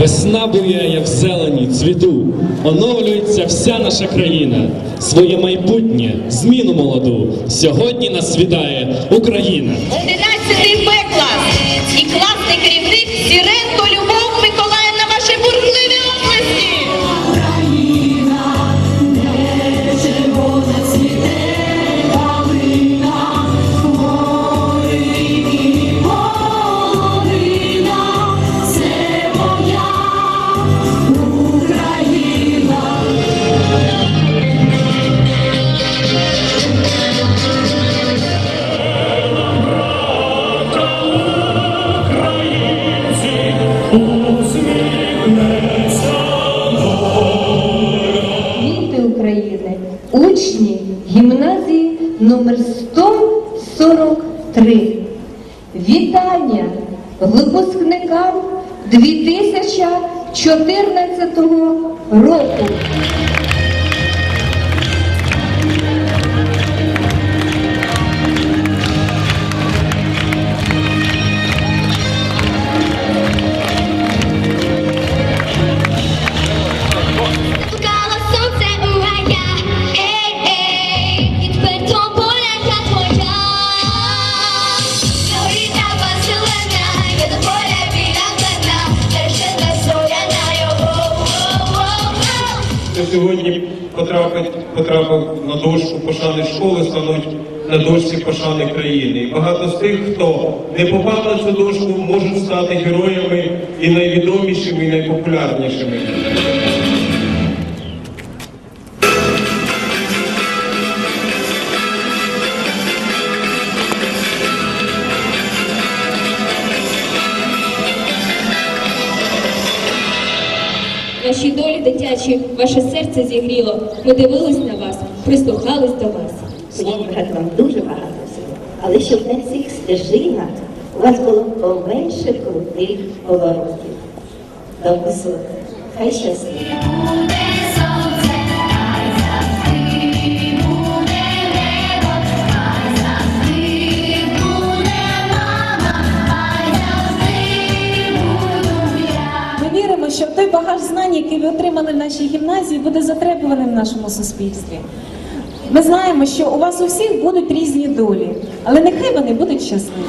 Весна буяє в зелені цвіту, оновлюється вся наша країна, своє майбутнє, зміну молоду. Сьогодні нас вітає Україна. Учні гімназії номер 143. Вітання випускникам 2014 року. Хто сьогодні потрапить, потрапив на дошку пошани школи, стануть на дошці пошани країни. І багато з тих, хто не попав на цю дошку, можуть стати героями і найвідомішими, і найпопулярнішими. Наші долі дитячі, ваше серце зігріло. Ми дивились на вас, прислухались до вас. Багато вам дуже багато всього. Але щоб на цих стежинах у вас було поменше крутих поворотів. До висот. Хай щастить. віримо, що той багаж знань, який ви отримали в нашій гімназії, буде затребуваним в нашому суспільстві. Ми знаємо, що у вас у всіх будуть різні долі, але нехай вони будуть щасливі.